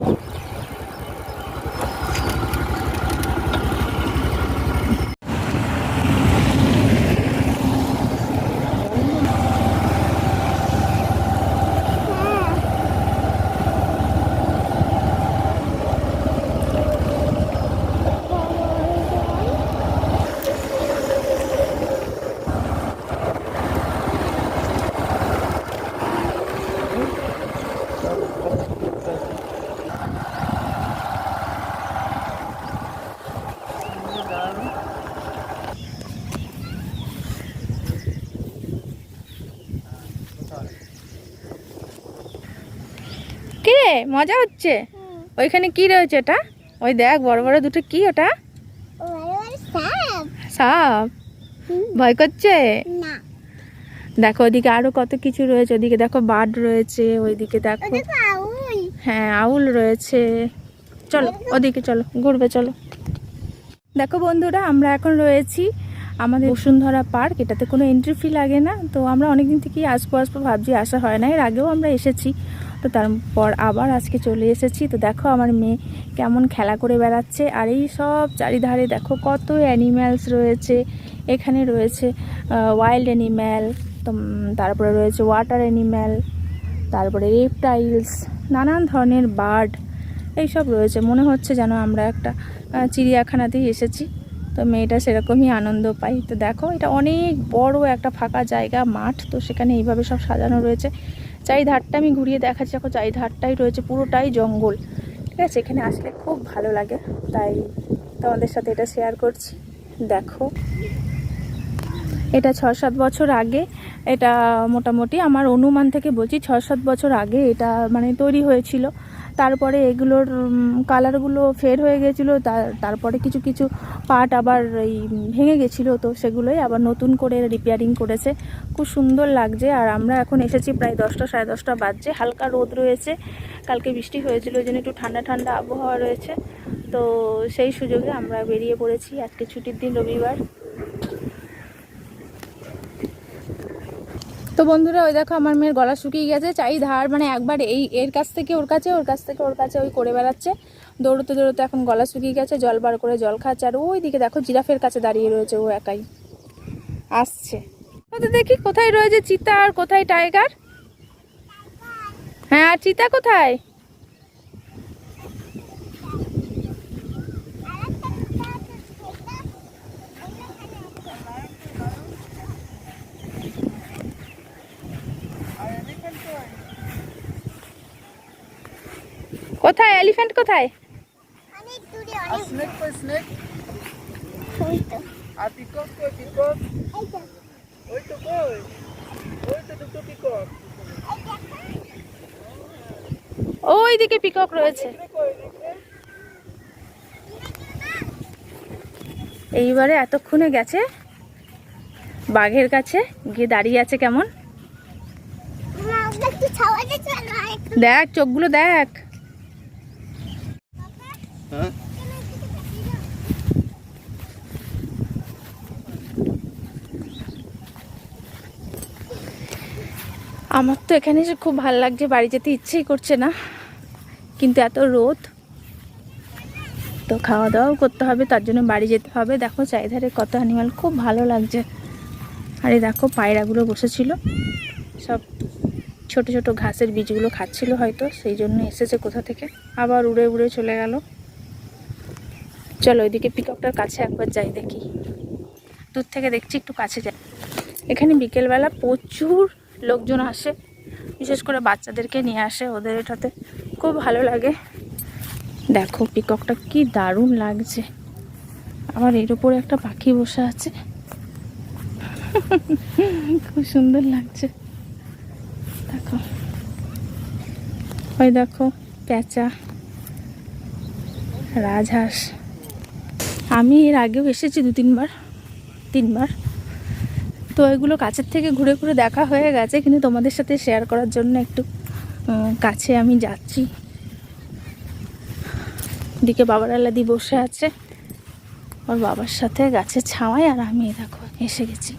কি মজা হচ্ছে? ওইখানে কি রয়েছে ওটা? ওই দেখ বড় বড় দুটো কি ওটা? সাপ। ভয় করছে? দেখো ওদিকে আরও কত কিছু রয়েছে। ওদিকে দেখো বার্ড রয়েছে ওইদিকে দেখো হ্যাঁ আউল রয়েছে। চলো ওদিকে চলো ঘুরবে চলো। দেখো বন্ধুরা আমরা এখন রয়েছি আমাদের বসুন্ধরা পার্ক। এটাতে কোনো এন্ট্রি ফি লাগে না। তো আমরা অনেকদিন থেকেই আসব আসব ভাবছি আসা হয় না। এর আগেও আমরা এসেছি। তো তারপর আবার আজকে চলে এসেছি। তো দেখো আমার মেয়ে কেমন খেলা করে বেড়াচ্ছে। আর এই সব চারিধারে দেখো কত অ্যানিম্যালস রয়েছে। এখানে রয়েছে ওয়াইল্ড অ্যানিম্যাল তারপরে রয়েছে ওয়াটার অ্যানিম্যাল তারপরে রেপটাইলস নানান ধরনের বার্ড এইসব রয়েছে। মনে হচ্ছে যেন আমরা একটা চিড়িয়াখানাতেই এসেছি। তো মেয়েটা সেরকমই আনন্দ পাই তো দেখো এটা অনেক বড় একটা ফাঁকা জায়গা, মাঠ। তো সেখানে এইভাবে সব সাজানো রয়েছে। চারিধারটা আমি ঘুরিয়ে দেখাচ্ছি। দেখো চারিধারটাই রয়েছে, পুরোটাই জঙ্গল। ঠিক আছে, এখানে আসলে খুব ভালো লাগে। তাই তোমাদের সাথে এটা শেয়ার করছি। দেখো। এটা ছ সাত বছর আগে, এটা মোটামুটি আমার অনুমান থেকে বলছি ছ সাত বছর আগে এটা মানে তৈরি হয়েছিল। তারপরে এগুলোর কালারগুলো ফের হয়ে গেছিল তার- তারপরে কিছু কিছু পার্ট আবার এই, ভেঙে গেছিল, তো সেগুলোই আবার নতুন করে রিপেয়ারিং করেছে। খুব সুন্দর লাগছে, আর আমরা এখন এসেছি প্রায় দশটা, সাড়ে দশটা বাজছে, হালকা রোদ রয়েছে। কালকে বৃষ্টি হয়েছিল ওই জন্য একটু ঠান্ডা ঠান্ডা আবহাওয়া রয়েছে। তো সেই সুযোগে আমরা বেরিয়ে পড়েছি আজকে ছুটির দিন রবিবার। তো বন্ধুরা, ওই দেখো আমার মেয়ের গলা শুকিয়ে গেছে। চাই ধার মানে একবার এই, এর কাছ থেকে ওর কাছে, ওর কাছ থেকে ওর কাছে ওই করে বেড়াচ্ছে। দৌড়তে দৌড়তে এখন গলা শুকিয়ে গেছে, জল বার করে জল খাচ্ছে। আর ওই দিকে দেখো জিরাফের কাছে দাঁড়িয়ে রয়েছে ও একাই। আসছে। তো দেখি কোথায় রয়েছে চিতা আর কোথায় টাইগার? হ্যাঁ চিতা কোথায় কোথায় এলিফ্যান্ট কোথায় অনেক দূরে আর অনেক স্নেক কই স্নেক ওই তো আর পিকক কই পিকক এই তো ওই তো কই ওই তো। দুটো পিকক ওই দিকে পিকক রয়েছে। এইবারে এতক্ষণে গেছে? বাঘের কাছে? গিয়ে দাঁড়িয়ে আছে কেমন? দেখ চোখগুলো দেখ। আমার তো এখানে এসে খুব ভালো লাগছে, বাড়ি যেতে ইচ্ছেই করছে না। কিন্তু এত রোদ, তো খাওয়া দাওয়াও করতে হবে, তার জন্য বাড়ি যেতে হবে। দেখো চারিধারে কত অ্যানিমাল খুব ভালো লাগছে। আরে দেখো পায়রাগুলো বসেছিল। সব ছোট ছোট ঘাসের বীজগুলো খাচ্ছিল হয়তো, সেই জন্য এসেছে কোথা থেকে। আবার উড়ে উড়ে চলে গেল। চলো ওইদিকে পিকপটার কাছে একবার যাই দেখি। দূর থেকে দেখছি একটু কাছে যাই এখানে বিকেলবেলা প্রচুর লোকজন আসে, বিশেষ করে বাচ্চাদেরকে নিয়ে আসে ওদের এটাতে। খুব ভালো লাগে। দেখো পিককটা কি দারুণ লাগছে। আবার এর উপরে একটা পাখি বসে আছে। খুব সুন্দর লাগছে। দেখো। ওই দেখো পেঁচা রাজহাঁস। আমি এর আগেও এসেছি দু তিনবার তিনবার। তো এগুলো কাছের থেকে ঘুরে ঘুরে দেখা হয়ে গেছে, কিন্তু তোমাদের সাথে শেয়ার করার জন্য একটু কাছে আমি যাচ্ছি। দিকে বাবার আলাদি বসে আছে। ওর বাবার সাথে গাছের ছাওয়ায় আর আমি দেখো, এসে গেছি।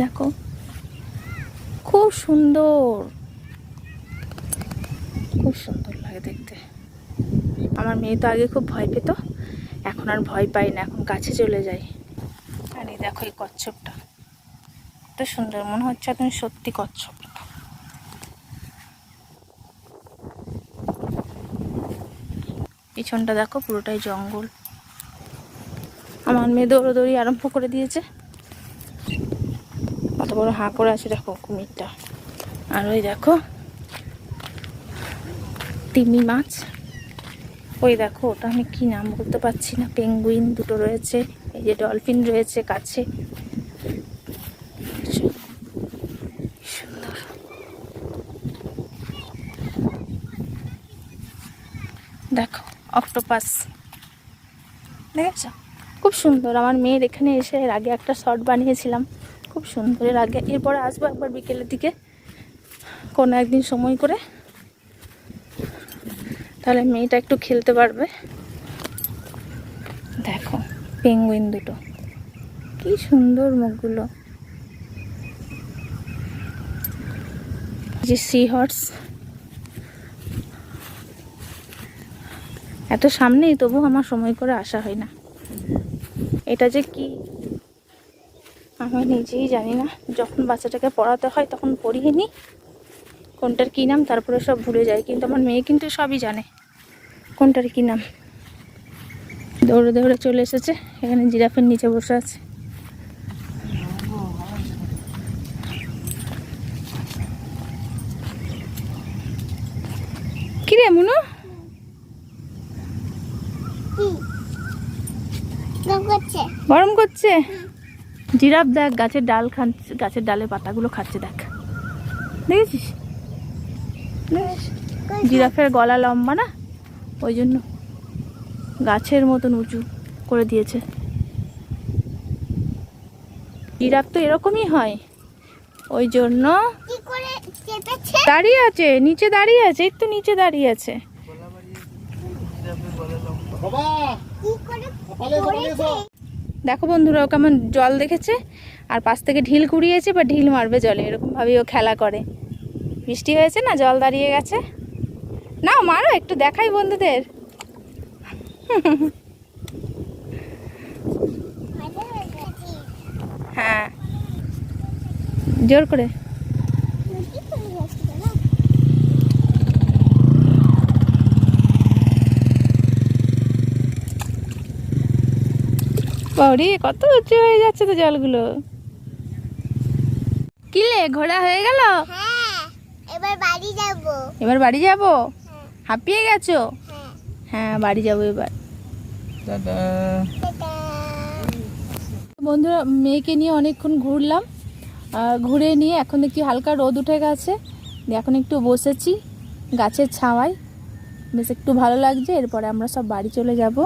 দেখো, খুব সুন্দর। খুব সুন্দর লাগে দেখতে। আমার মেয়ে তো আগে খুব ভয় পেত, এখন আর ভয় পাই না, এখন কাছে চলে যাই। আর এই দেখো এই কচ্ছপটা। এত সুন্দর, মনে হচ্ছে তুমি সত্যি কচ্ছপ। পিছনটা দেখো, পুরোটাই জঙ্গল। আমার মেয়ে দৌড়োদৌড়ি আরম্ভ করে দিয়েছে। কত বড় হাঁ করে আছে, দেখো, কুমিরটা। আর ওই দেখো, তিমি মাছ। ওই দেখো, ওটা আমি কি নাম বলতে পারছি না। পেঙ্গুইন দুটো রয়েছে, এই যে ডলফিন রয়েছে কাছে সুন্দর দেখো অক্টোপাস দেখেছ? খুব সুন্দর। আমার মেয়ের এখানে এসে এর আগে একটা শর্ট বানিয়েছিলাম। খুব সুন্দর। এর আগে, এরপরে আসব একবার বিকেলের দিকে, কোনো একদিন সময় করে। তাহলে মেয়েটা একটু খেলতে পারবে। দেখো পেঙ্গুইন দুটো। কি সুন্দর মুখগুলো। যে সি হর্স এত সামনেই তবু আমার সময় করে আসা হয় না। এটা যে কি? আমি নিজেই জানি না। যখন বাচ্চাটাকে পড়াতে হয় তখন পড়িয়ে নিই। কোনটার কী নাম, তারপরে সব ভুলে যায় কিন্তু আমার মেয়ে কিন্তু সবই জানে কোনটার কী নাম। দৌড়ে দৌড়ে চলে এসেছে। এখানে জিরাফের নিচে বসে আছে কিরে মুনু কি গম করছে গরম করছে? জিরাফ দেখ গাছের ডাল খাচ্ছে গাছের ডালের পাতাগুলো খাচ্ছে দেখ। দেখেছিস? জিরাফের গলা লম্বা না? ওই জন্য গাছের মতন উঁচু করে দিয়েছে। জিরাফ তো এরকমই হয়। ওই জন্য কি করে চেপেছে? দাঁড়িয়ে আছে নিচে দাঁড়িয়ে আছে একটু নিচে দাঁড়িয়ে আছে। কি করে পড়েছে দেখো বন্ধুরা, ও কেমন জল দেখেছে? আর পাশ থেকে ঢিল কুড়িয়েছে, বা ঢিল মারবে জলে, এরকমভাবেই ও খেলা করে। বৃষ্টি হয়েছে না? জল দাঁড়িয়ে গেছে? না মারো, একটু দেখাই বন্ধুদের। হ্যাঁ। জোর করে কি করে গেছিল না বাড়ি কত উঁচু হয়ে যাচ্ছে তো জলগুলো। কিলে ঘোড়া হয়ে গেল? হ্যাঁ এবার বাড়ি যাব। এবার বাড়ি যাব? হ্যাঁ। হাঁপিয়ে গেছো? হ্যাঁ। হ্যাঁ বাড়ি যাব এবার। বন্ধুরা মেয়েকে নিয়ে অনেকক্ষণ ঘুরলাম। ঘুরে নিয়ে এখন দেখি হালকা রোদ উঠে গেছে। দিয়ে এখন একটু বসেছি গাছের ছাওয়ায়। বেশ একটু ভালো লাগছে এরপরে আমরা সব বাড়ি চলে যাব।